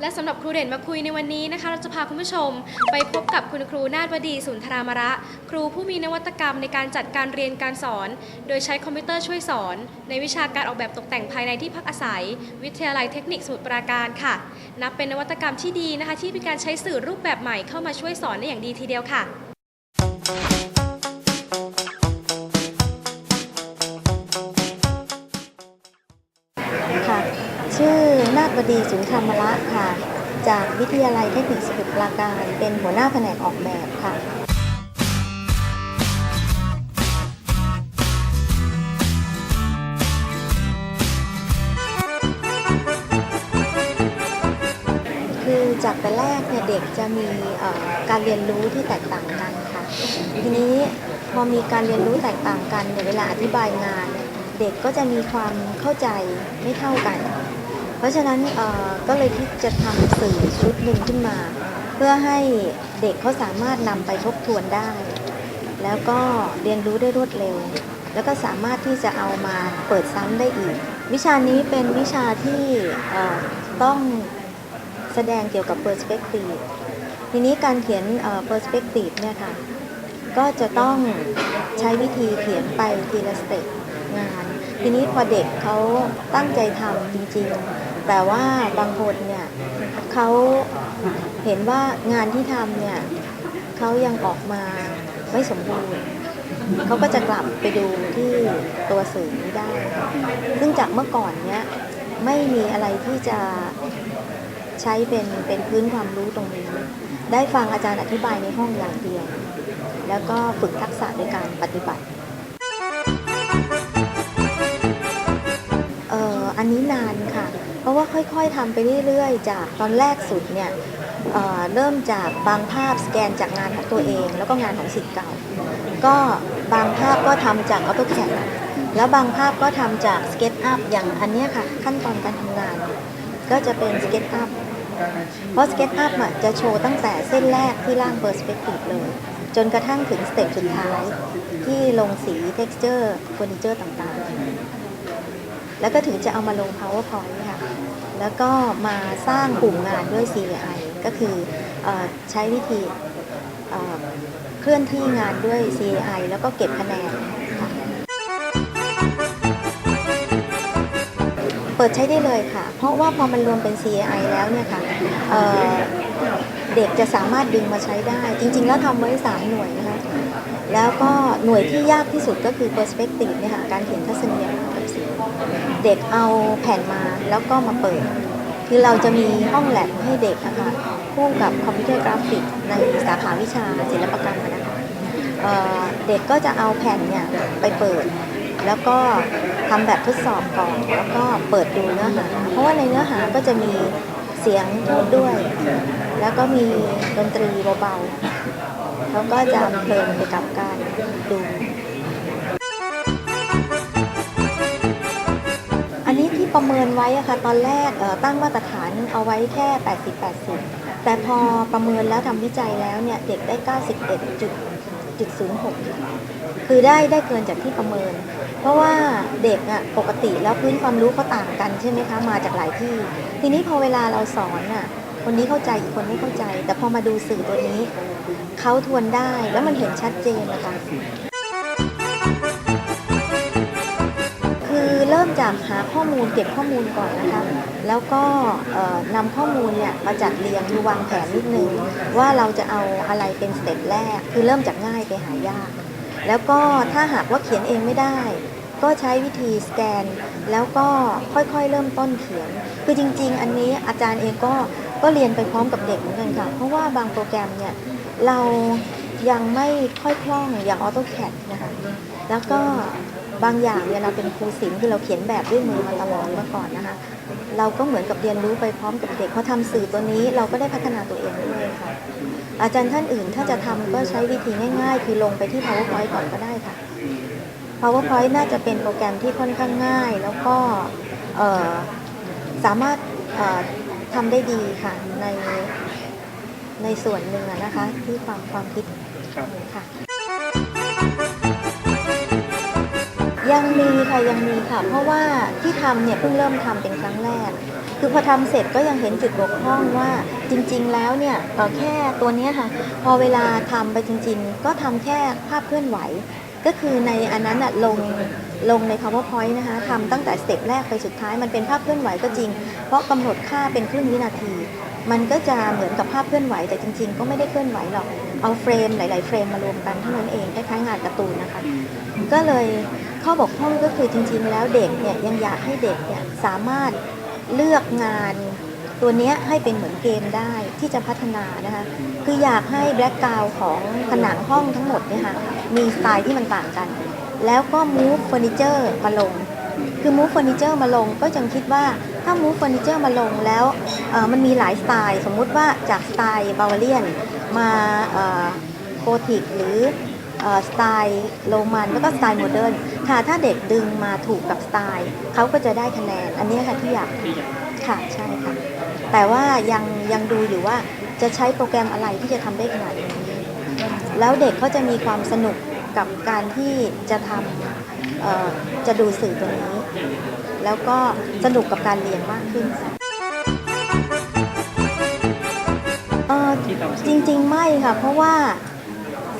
และสำหรับครูเด่นมาคุยในวันนี้นะคะ เราจะพาคุณผู้ชมไปพบกับคุณครูนาฏวดีสุนทรามระ ครูผู้มีนวัตกรรมในการจัดการเรียนการสอน โดยใช้คอมพิวเตอร์ช่วยสอน ในวิชาการออกแบบตกแต่งภายในที่พักอาศัย วิทยาลัยเทคนิคสมุทรปราการค่ะ นับเป็นนวัตกรรมที่ดีนะคะ ที่เป็นการใช้สื่อรูปแบบใหม่เข้ามาช่วยสอนได้อย่างดีทีเดียวค่ะ ชื่อนาฏบดีสุนทรมละค่ะ จากวิทยาลัยเทคนิคสมุทรปราการเป็นหัวหน้าแผนกออกแบบค่ะคือจากแต่แรกเนี่ยเด็กจะมีการเรียนรู้ที่แตกต่างกันค่ะ ทีนี้พอมีการเรียนรู้แตกต่างกันเนี่ยเวลาอธิบายงาน เด็กก็จะมีความเข้าใจไม่เท่ากัน ราะฉะนั้นก็เลยคิดจะทำสื่อชุดหนึ่งขึ้นมา เพื่อให้เด็กเขาสามารถนำไปทบทวนได้ แล้วก็เรียนรู้ได้รวดเร็ว แล้วก็สามารถที่จะเอามาเปิดซ้ำได้อีก วิชานี้เป็นวิชาที่ต้องแสดงเกี่ยวกับ perspective ทีนี้การเขียนเอ่อ perspective เนี่ยค่ะก็จะต้องใช้วิธีเขียนไปทีละสเต็ปงาน ทีนี้พอเด็กเขาตั้งใจทำจริง ๆ แต่ว่าบางคนเนี่ยเขาเห็นว่างานที่ทำเนี่ยเขายังออกมาไม่สมบูรณ์เขาก็จะกลับไปดูที่ตัวสื่อนี้ได้ ซึ่งจากเมื่อก่อนเนี้ยไม่มีอะไรที่จะใช้เป็นเป็นพื้นความรู้ตรงนี้ ได้ฟังอาจารย์อธิบายในห้องอย่างเดียว แล้วก็ฝึกทักษะในการปฏิบัติเอ่ออันนี้นานค่ะ เพราะว่าค่อยๆทำไปเรื่อยๆ จากตอนแรกสุดเนี่ยเเริ่มจากบางภาพสแกนจากงานของตัวเอง แล้วก็งานของสิทธิ์เก่า ก็บางภาพก็ทำจาก AutoCAD แล้วบางภาพก็ทำจาก SketchUp อย่างอันนี้ค่ะ ขั้นตอนการทำงาน ก็จะเป็น SketchUp เพราะ SketchUp อะจะโชว์ตั้งแต่เส้นแรกที่ร่างเ Perspective เลย จนกระทั่งถึงสเต็ปสุดท้าย ที่ลงสี texture เฟอร์นิเจอร์ต่างๆ แล้วก็ถึงจะเอามาลง PowerPoint แล้วก็มาสร้างกลุ่มงานด้วย C.I. ก็คืออใช้วิธีเคลื่อนที่งานด้วย C.I. แล้วก็เก็บคะแนนค่ะเปิดใช้ได้เลยค่ะ เพราะว่าพอมันรวมเป็น C.I. แล้วเนี่ยค่ะเเด็กจะสามารถดึงมาใช้ได้ จริง ๆ แล้วทำไว้3หน่วยนะคะแล้วก็หน่วยที่ยากที่สุดก็คือ perspective เนี่ยค่ะการเขียนทัศนียภาพ เด็กเอาแผ่นมาแล้วก็มาเปิด คือเราจะมีห้องแลบให้เด็กนะคะคู่กับคอมพิวเตอร์กราฟิกในสาขาวิชาศิลปกรรมนะคะเเด็กก็จะเอาแผ่นเนี่ยไปเปิด แล้วก็ทำแบบทดสอบก่อนแล้วก็เปิดดูเนื้อหา เพราะว่าในเนื้อหาก็จะมีเสียงพูดด้วย แล้วก็มีดนตรีเบาๆเขาก็จะเพลินไปกับการดู ประเมินไว้อะค่ะตอนแรกตั้งมาตรฐานเอาไว้แค่ 80-80 แต่พอประเมินแล้วทำวิจัยแล้วเนี่ยเด็กได้ 91.06 คือได้ได้เกินจากที่ประเมิน เพราะว่าเด็กอะปกติแล้วพื้นความรู้เขาต่างกันใช่ไหมคะมาจากหลายที่ ทีนี้พอเวลาเราสอนอะคนนี้เข้าใจอีกคนไม่เข้าใจ แต่พอมาดูสื่อตัวนี้เขาทวนได้แล้วมันเห็นชัดเจนนะคะ เริ่มจากหาข้อมูลเก็บข้อมูลก่อนนะคะ แล้วก็นำข้อมูลเนี่ยมาจัดเรียงคือวางแผนนิดนึงว่าเราจะเอาอะไรเป็นสเต็ปแรก คือเริ่มจากง่ายไปหายาก แล้วก็ถ้าหากว่าเขียนเองไม่ได้ ก็ใช้วิธีสแกน แล้วก็ค่อยๆเริ่มต้นเขียน คือจริง ๆ อันนี้อาจารย์เองก็ก็เรียนไปพร้อมกับเด็กเหมือนกันค่ะ เพราะว่าบางโปรแกรมเนี่ยเรายังไม่ค่อยคล่องอย่าง AutoCAD นะคะ แล้วก็ บางอย่างเนี่ยเราเป็นครูศิลป์คือเราเขียนแบบด้วยมือมาตลอดเมื่อก่อนนะคะเราก็เหมือนกับเรียนรู้ไปพร้อมกับเด็กเขาทำสื่อตัวนี้เราก็ได้พัฒนาตัวเองด้วยค่ะอาจารย์ท่านอื่นถ้าจะทำก็ใช้วิธีง่ายๆ คือลงไปที่ PowerPoint ก่อนก็ได้ค่ะ PowerPoint น่าจะเป็นโปรแกรมที่ค่อนข้างง่าย แล้วก็เอ่อสามารถเอ่อทำได้ดีค่ะในในส่วนหนึ่งอะนะคะที่ความความคิดครับค่ะ ยังมีค่ะยังมีค่ะ เพราะว่าที่ทำเนี่ยเพิ่งเริ่มทำเป็นครั้งแรก คือพอทำเสร็จก็ยังเห็นจุดบกพร่องว่าจริง ๆ แล้วเนี่ยเอ่อแค่ตัวเนี้ยค่ะ พอเวลาทำไปจริง ๆ ก็ทำแค่ภาพเคลื่อนไหว ก็คือในอันนั้นอะลงลงใน powerpoint นะคะทำตั้งแต่สเต็ปแรกไปสุดท้ายมันเป็นภาพเคลื่อนไหวก็จริง เพราะกำหนดค่าเป็นครึ่งวินาที มันก็จะเหมือนกับภาพเคลื่อนไหวแต่จริง ๆ ก็ไม่ได้เคลื่อนไหวหรอกเอาเฟรมหลาย ๆ เฟรมมารวมกันเท่านั้นเองคล้ายๆงานการ์ตูนนะคะ ก็เลย ข้อบกพร่องก็คือจริงๆแล้วเด็กเนี่ยยังอยากให้เด็กเนี่ยสามารถเลือกงานตัวเนี้ยให้เป็นเหมือนเกมได้ที่จะพัฒนานะคะคืออยากให้แบล็กกราวของผนังห้องทั้งหมดเนี่ยค่ะมีสไตล์ที่มันต่างกัน แล้วก็มูฟเฟอร์นิเจอร์มาลง คือมูฟเฟอร์นิเจอร์มาลงก็จังคิดว่าถ้ามูฟเฟอร์นิเจอร์มาลงแล้วมันมีหลายสไตล์ สมมุติว่าจากสไตล์บาวาเลียนมาโกธิกหรือ สไตล์โรมันแล้วก็สไตล์โมเดิร์นค่ะถ้าเด็กดึงมาถูกกับสไตล์เขาก็จะได้คะแนน อันนี้ค่ะที่อยากที่อยากค่ะใช่ค่ะ แต่ว่ายังยังดูอยู่ว่าจะใช้โปรแกรมอะไรที่จะทำได้ขนาดนี้แล้วเด็กเขาจะมีความสนุกกับการที่จะทำเอ่อจะดูสื่อตรงนี้ แล้วก็สนุกกับการเรียนมากขึ้นเอ่อที่ทำจริง ๆ ไม่ค่ะ เพราะว่า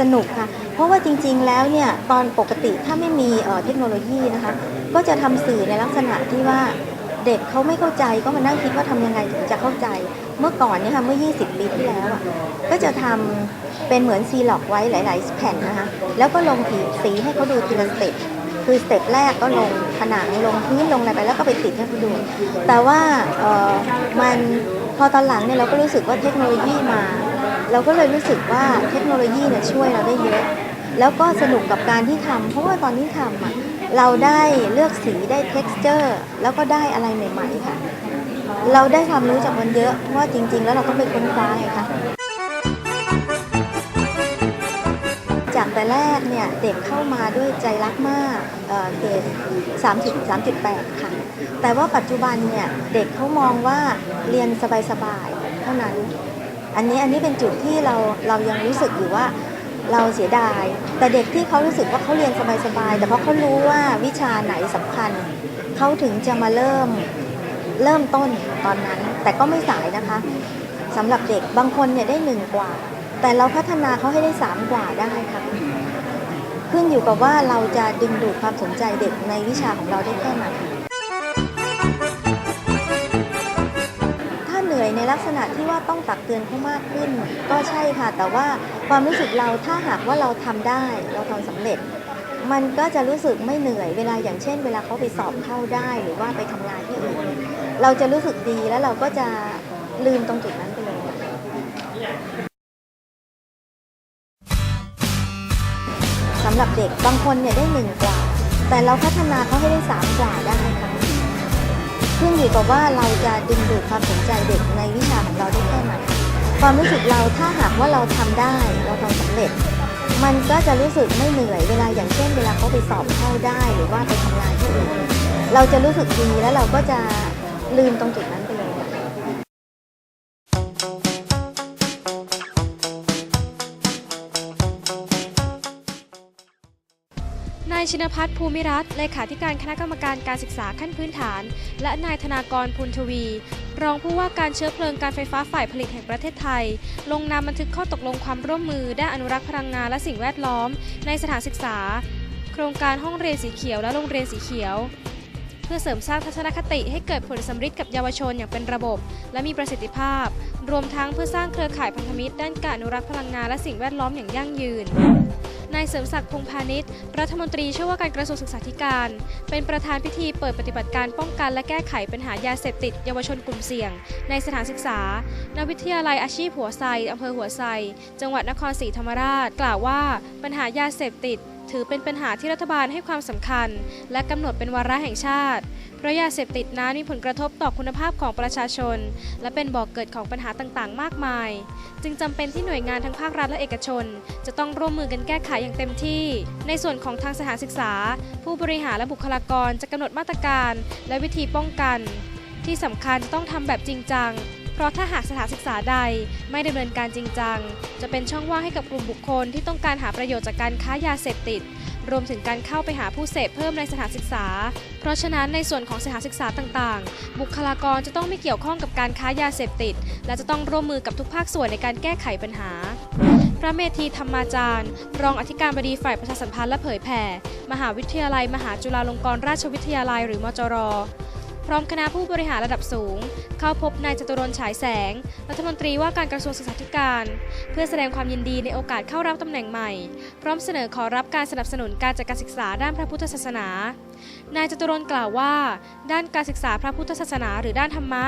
สนุกค่ะ เพราะว่าจริงๆแล้วเนี่ยตอนปกติถ้าไม่มีเทคโนโลยีนะคะ ก็จะทำสื่อในลักษณะที่ว่าเด็กเขาไม่เข้าใจก็มานั่งคิดว่าทำยังไงถึงจะเข้าใจ เมื่อก่อนเนี่ยค่ะเมื่อ 20 ปีที่แล้วอะก็จะทำเป็นเหมือนซีล็อกไว้หลาย ๆ แผ่นนะคะแล้วก็ลงสีสีให้เขาดูทีละสเต็ปคือสเต็ปแรกก็ลงผนังลงพื้นลงอะไรไปแล้วก็ไปติดให้เขาดู แต่ว่าเออมันพอตอนหลังเนี่ยเราก็รู้สึกว่าเทคโนโลยีมา เราก็เลยรู้สึกว่าเทคโนโลยีเนี่ยช่วยเราได้เยอะ แล้วก็สนุกกับการที่ทำเพราะว่าตอนที่ทำอะเราได้เลือกสีได้ texture แล้วก็ได้อะไรใหม่ ๆ ค่ะ เราได้ความรู้จากมันเยอะเพราะว่าจริง ๆ แล้วเราต้องไปค้นคว้าไงคะจากแต่แรกเนี่ยเด็กเข้ามาด้วยใจรักมากเอ่อเกรด30 3.8ค่ะ แต่ว่าปัจจุบันเนี่ยเด็กเขามองว่าเรียนสบายๆเท่านั้น อันนี้อันนี้เป็นจุดที่เราเรายังรู้สึกอยู่ว่าเราเสียดาย แต่เด็กที่เขารู้สึกว่าเขาเรียนสบายๆแต่เพราะเขารู้ว่าวิชาไหนสำคัญเขาถึงจะมาเริ่มเริ่มต้นตอนนั้น แต่ก็ไม่สายนะคะสำหรับเด็กบางคนเนี่ยได้หนึ่งกว่า แต่เราพัฒนาเขาให้ได้สามกว่าได้ค่ะขึ้นอยู่กับว่าเราจะดึงดูดความสนใจเด็กในวิชาของเราได้แค่ไหน ลักษณะที่ว่าต้องตักเตือนเขามากขึ้น ก็ใช่ค่ะ แต่ว่าความรู้สึกเราถ้าหากว่าเราทำได้ เราทำสำเร็จ มันก็จะรู้สึกไม่เหนื่อยเวลาอย่างเช่น เวลาเขาไปสอบเข้าได้หรือว่าไปทำงานที่อื่น เราจะรู้สึกดีแล้วเราก็จะลืมตรงจุดนั้นไปเลยสำหรับเด็กบางคนเนี่ยได้หนึ่งกว่า แต่เราพัฒนาเขาให้ได้สามกว่าได้ค่ะ ขึ้นอยู่กับว่าเราจะดึงดูดความสนใจเด็กในวิชาของเราได้แค่ไหนความรู้สึกเราถ้าหากว่าเราทำได้เราทำสำเร็จ มันก็จะรู้สึกไม่เหนื่อยเวลาอย่างเช่น เวลาเขาไปสอบเข้าได้หรือว่าไปทำงานที่อื่นเราจะรู้สึกดีแล้วเราก็จะลืมตรงจุดนั้น ชินพัฒน์ภูมิรัตน์เลขาธิการคณะกรรมการการศึกษาขั้นพื้นฐาน และนายธนากรพุนทวี รองผู้ว่าการเชื้อเพลิงการไฟฟ้าฝ่ายผลิตแห่งประเทศไทย ลงนามบันทึกข้อตกลงความร่วมมือด้านอนุรักษ์พลังงานและสิ่งแวดล้อม ในสถานศึกษา โครงการห้องเรียนสีเขียวและโรงเรียนสีเขียว เพื่อเสริมสร้างทัศนคติให้เกิดผลสำฤทธิ์กับเยาวชนอย่างเป็นระบบ และมีประสิทธิภาพ รวมทั้งเพื่อสร้างเครือข่ายพันธมิตรด้านการอนุรักษ์พลังงานและสิ่งแวดล้อมอย่างยั่งยืน นายเสริมศักดิ์พงพาณิชย์ รัฐมนตรีช่วยว่าการกระทรวงศึกษาธิการ เป็นประธานพิธีเปิดปฏิบัติการป้องกันและแก้ไขปัญหายาเสพติด เยาวชนกลุ่มเสี่ยง ในสถานศึกษา ณ วิทยาลัยอาชีพหัวไซอำเภอหัวไซ จังหวัดนครศรีธรรมราช กล่าวว่า ปัญหายาเสพติด ถือเป็นปัญหาที่รัฐบาลให้ความสำคัญ และกำหนดเป็นวาระแห่งชาติ เพราะยาเสพติดนั้นมีผลกระทบต่อคุณภาพของประชาชน และเป็นบ่อกเกิดของปัญหาต่างๆ มากมาย จึงจำเป็นที่หน่วยงานทั้งภาครัฐและเอกชน จะต้องร่วมมือกันแก้ไขอย่างเต็มที่ ในส่วนของทางสถานศึกษา ผู้บริหารและบุคลากรจะกำหนดมาตรการ และวิธีป้องกัน ที่สำคัญจะต้องทำแบบจริงจัง เพราะถ้าหากสถานศึกษาใดไม่ดำเนินการจริงจัง จะเป็นช่องว่างให้กับกลุ่มบุคคลที่ต้องการหาประโยชน์จากการค้ายาเสพติด รวมถึงการเข้าไปหาผู้เสพเพิ่มในสถานศึกษา เพราะฉะนั้นในส่วนของสถานศึกษาต่างๆ บุคลากรจะต้องไม่เกี่ยวข้องกับการค้ายาเสพติด และจะต้องร่วมมือกับทุกภาคส่วนในการแก้ไขปัญหา พระเมธีธรรมาจารย์ รองอธิการบดีฝ่ายประชาสัมพันธ์และเผยแผ่ มหาวิทยาลัย มหาจุฬาลงกรณราชวิทยาลัยหรือมจร พร้อมคณะผู้บริหารระดับสูง เข้าพบนายจตุรนฉายแสง รัฐมนตรีว่าการกระทรวงศึกษาธิการ เพื่อแสดงความยินดีในโอกาสเข้ารับตำแหน่งใหม่ พร้อมเสนอขอรับการสนับสนุนการจัดการศึกษาด้านพระพุทธศาสนา นายจตุรนกล่าวว่า ด้านการศึกษาพระพุทธศาสนา หรือด้านธรรมะ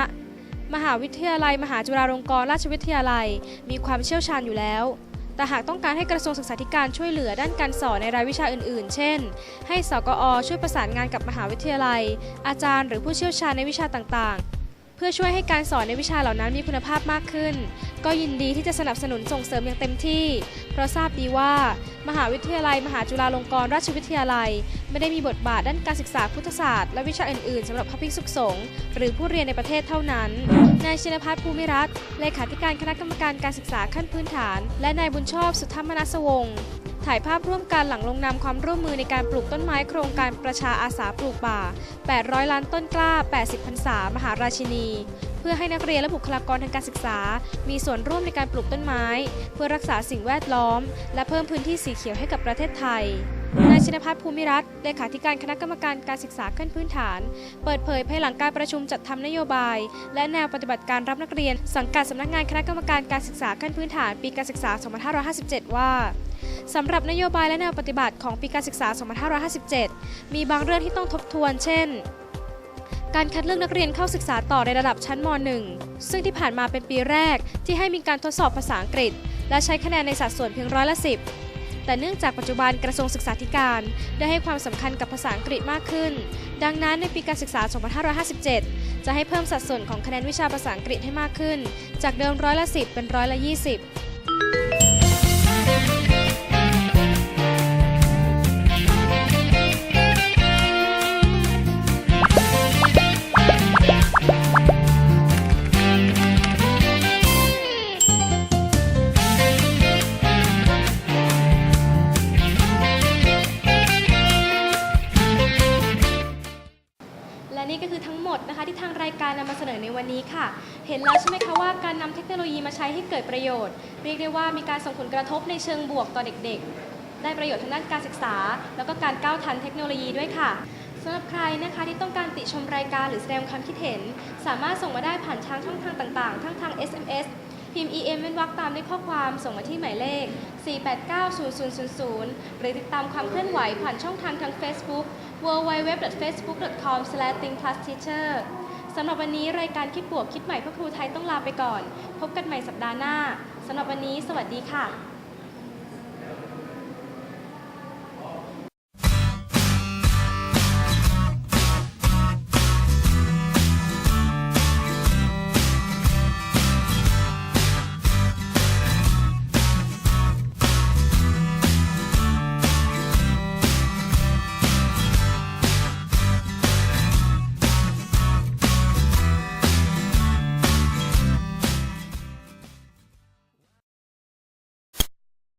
มหาวิทยาลัย มหาจุฬาลงกรณราชวิทยาลัย มีความเชี่ยวชาญอยู่แล้ว แต่หากต้องการให้กระทรวงศึกษาธิการช่วยเหลือด้านการสอนในรายวิชาอื่น ๆ เช่น ให้สกอช่วยประสานงานกับมหาวิทยาลัย อาจารย์หรือผู้เชี่ยวชาญในวิชาต่างๆ เพื่อช่วยให้การสอนในวิชาเหล่านั้นมีคุณภาพมากขึ้น ก็ยินดีที่จะสนับสนุนส่งเสริมอย่างเต็มที่ เพราะทราบดีว่า มหาวิทยาลัย มหาจุฬาลงกรณราชวิทยาลัย ไม่ได้มีบทบาทด้านการศึกษาพุทธศาสตร์และวิชาอื่นๆสำหรับพระภิกษุสงฆ์หรือผู้เรียนในประเทศเท่านั้น นายชินพัฒน์ภูมิรัตน์เลขาธิการคณะกรรมการการศึกษาขั้นพื้นฐาน และนายบุญชอบสุธรรมนัสวงศ์ ถ่ายภาพร่วมกันหลังลงนามความร่วมมือในการปลูกต้นไม้โครงการประชาอาสาปลูกป่า 800 ล้านต้นกล้า 80พรรษามหาราชินี เพื่อให้นักเรียนและบุคลากรทางการศึกษา มีส่วนร่วมในการปลูกต้นไม้ เพื่อรักษาสิ่งแวดล้อม และเพิ่มพื้นที่สีเขียวให้กับประเทศไทยนายชินพัฒน์ภูมิรัตน์เลขาธิการคณะกรรมการการศึกษาขั้นพื้นฐาน เปิดเผยภายหลังการประชุมจัดทำนโยบาย และแนวปฏิบัติการรับนักเรียน สังกัดสำนักงานคณะกรรมการการศึกษาขั้นพื้นฐาน ปีการศึกษา 2557 ว่า สำหรับนโยบายและแนวปฏิบัติของปีการศึกษา 2557 มีบางเรื่องที่ต้องทบทวน เช่น การคัดเลือกนักเรียนเข้าศึกษาต่อในระดับชั้นม .1 ซึ่งที่ผ่านมาเป็นปีแรกที่ให้มีการทดสอบภาษาอังกฤษ และใช้คะแนนในสัดส่วนเพียงร้อยละสิบแต่เนื่องจากปัจจุบันกระทรวงศึกษาธิการได้ให้ความสำคัญกับภาษาอังกฤษมากขึ้น ดังนั้นในปีการศึกษา 2557 จะให้เพิ่มสัดส่วนของคะแนนวิชาภาษาอังกฤษให้มากขึ้น จากเดิมร้อยละ 10 เป็นร้อยละ 20 นี้ค่ะ เห็นแล้วใช่ไหมคะว่าการนำเทคโนโลยีมาใช้ให้เกิดประโยชน์ เรียกได้ว่ามีการส่งผลกระทบในเชิงบวกต่อเด็กๆ ได้ประโยชน์ทางด้านการศึกษา แล้วก็การก้าวทันเทคโนโลยีด้วยค่ะสำหรับใครนะคะที่ต้องการติชมรายการหรือแสดงความคิดเห็น สามารถส่งมาได้ผ่านทางช่องทางต่างๆ ทั้งทาง SMS พิมพ์ EM เว้นวรรคตามด้วยข้อความส่งมาที่หมายเลข 4890000 หรือติดตามความเคลื่อนไหวผ่านช่องทางทาง Facebook www.facebook.com/thinkplusteacher สำหรับวันนี้รายการคิดบวกคิดใหม่เพื่อครูไทยต้องลาไปก่อน พบกันใหม่สัปดาห์หน้าสำหรับวันนี้ สวัสดีค่ะ